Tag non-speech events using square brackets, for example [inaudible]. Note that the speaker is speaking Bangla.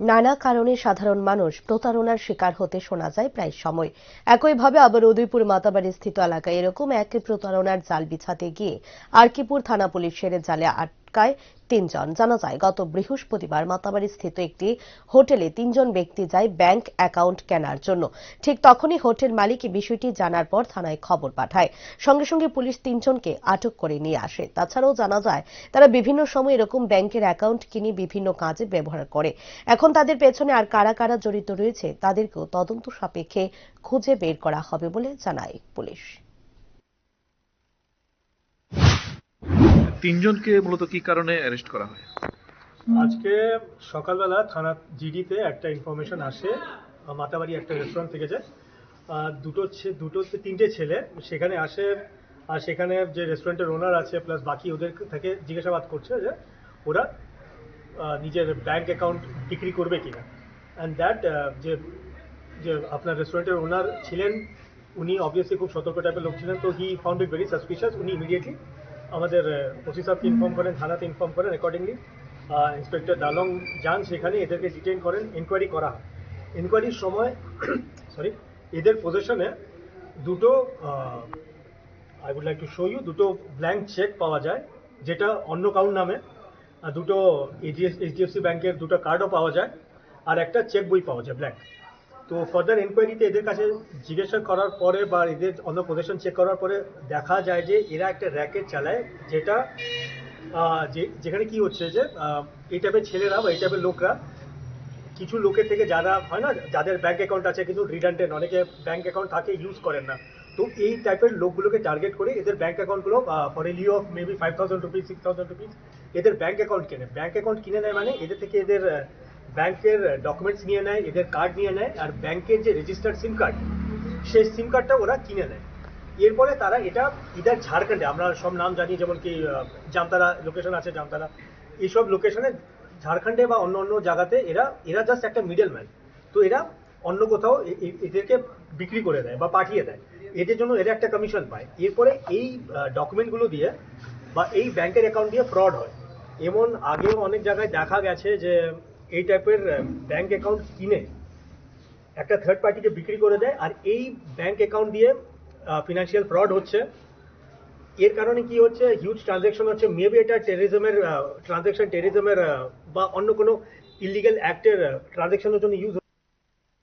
নানা কারণে সাধারণ মানুষ প্রতারণার শিকার হতে শোনা যায় প্রায় সময়। একইভাবে আবার উদয়পুর মাতাবাড়ি স্থিত এলাকায় এরকম এক প্রতারণার জাল বিছাতে গিয়ে আরকিপুর থানা পুলিশের জালে আটকায় তিনজন। জানা যায়, গত বৃহস্পতিবার মাতাবাড়ি স্থিত একটি হোটেলে তিনজন ব্যক্তি যায় ব্যাংক অ্যাকাউন্ট কেনার জন্য। ঠিক তখনই হোটেল মালিক বিষয়টি জানার পর থানায় খবর পাঠায়। সঙ্গে সঙ্গে পুলিশ তিনজনকে আটক করে নিয়ে আসে। তাছাড়াও জানা যায়, তারা বিভিন্ন সময় এরকম ব্যাংকের অ্যাকাউন্ট কিনে বিভিন্ন কাজে ব্যবহার করে। এখন তাদের পেছনে আর কারা কারা জড়িত রয়েছে, তাদেরকেও তদন্ত সাপেক্ষে খুঁজে বের করা হবে বলে জানায় পুলিশ। তিনজনকে মূলত কি কারণে অ্যারেস্ট করা হয়? আজকে সকালবেলা থানা জিডিতে একটা ইনফরমেশন আসে মাতাবাড়ি একটা রেস্টুরেন্ট থেকে যে দুটো দুটো তিনটে ছেলে সেখানে আসে, আর সেখানে যে রেস্টুরেন্টের ওনার আছে প্লাস বাকি ওদের থেকে জিজ্ঞাসাবাদ করছে যে, ওরা নিজের ব্যাংক অ্যাকাউন্ট বিক্রি করবে কিনা। অ্যান্ড দ্যাট যে যে আপনার রেস্টুরেন্টের ওনার ছিলেন, উনি অবভিয়াসলি খুব সতর্ক টাইপের লোক ছিলেন, তো he found it very suspicious উনি ইমিডিয়েটলি আমাদের ওসি সাহেবকে ইনফর্ম করেন থানাতে ইনফর্ম করেন অ্যাকর্ডিংলি ইন্সপেক্টর দালং যান সেখানে, এদেরকে ডিটেইন করেন এনকোয়ারি করা হয়। এনকোয়ারির সময় [coughs] সরি এদের পজিশনে দুটো I would like to show you দুটো ব্ল্যাঙ্ক চেক পাওয়া যায়, যেটা অন্য কাউর নামে দুটো এইচডিএফসি ব্যাংকের দুটো কার্ডও পাওয়া যায়, আর একটা চেক বই পাওয়া যায় ব্ল্যাঙ্ক তো ফার্দার এনকোয়ারিতে এদের কাছে জিজ্ঞাসা করার পরে বা এদের অন্য পজিশন চেক করার পরে দেখা যায় যে এরা একটা র্যাকেট চালায় যেটা যেখানে কি হচ্ছে যে এই টাইপের ছেলেরা বা এই টাইপের লোকরা কিছু লোকের থেকে যারা, হয় না, যাদের ব্যাংক অ্যাকাউন্ট আছে কিন্তু রিডান্ডেন্ট অনেকে ব্যাংক অ্যাকাউন্ট থাকে ইউজ করেন না। তো এই টাইপের লোকগুলোকে টার্গেট করে এদের bank অ্যাকাউন্টগুলো for a lure of maybe five thousand rupees six thousand rupees এদের ব্যাংক অ্যাকাউন্ট কেনে। ব্যাংক অ্যাকাউন্ট কিনে নেয় মানে এদের থেকে এদের ব্যাংকের ডকুমেন্টস নিয়ে নেয়, এদের কার্ড নিয়ে নেয়, আর ব্যাংকের যে রেজিস্টার্ড সিম কার্ড সেই সিম কার্ডটা ওরা কিনে নেয়। এরপরে তারা এটা ইদার ঝাড়খণ্ডে, আমরা সব নাম জানি, যেমন কি জামতারা লোকেশন আছে, জামতারা। এইসব লোকেশনে ঝাড়খণ্ডে বা অন্য অন্য জায়গাতে এরা এরা জাস্ট একটা মিডল ম্যান তো এরা অন্য কোথাও এদেরকে বিক্রি করে দেয় বা পাঠিয়ে দেয়। এদের জন্য এরা একটা কমিশন পায়। এরপরে এই ডকুমেন্টগুলো দিয়ে বা এই ব্যাংকের অ্যাকাউন্ট দিয়ে ফ্রড হয়। এমন আগেও অনেক জায়গায় দেখা গেছে যে এই টাইপের ব্যাংক অ্যাকাউন্ট কিনে একটা থার্ড পার্টিকে বিক্রি করে দেয় আর এই ব্যাংক অ্যাকাউন্ট দিয়ে ফিনান্সিয়াল ফ্রড হচ্ছে। এর কারণে কি হচ্ছে? হিউজ ট্রানজ্যাকশন হচ্ছে। মেবি এটা টেরিজমের ট্রানজ্যাকশন টেরিজমের বা অন্য কোনো ইলিগাল অ্যাক্টের ট্রানজ্যাকশনের জন্য ইউজ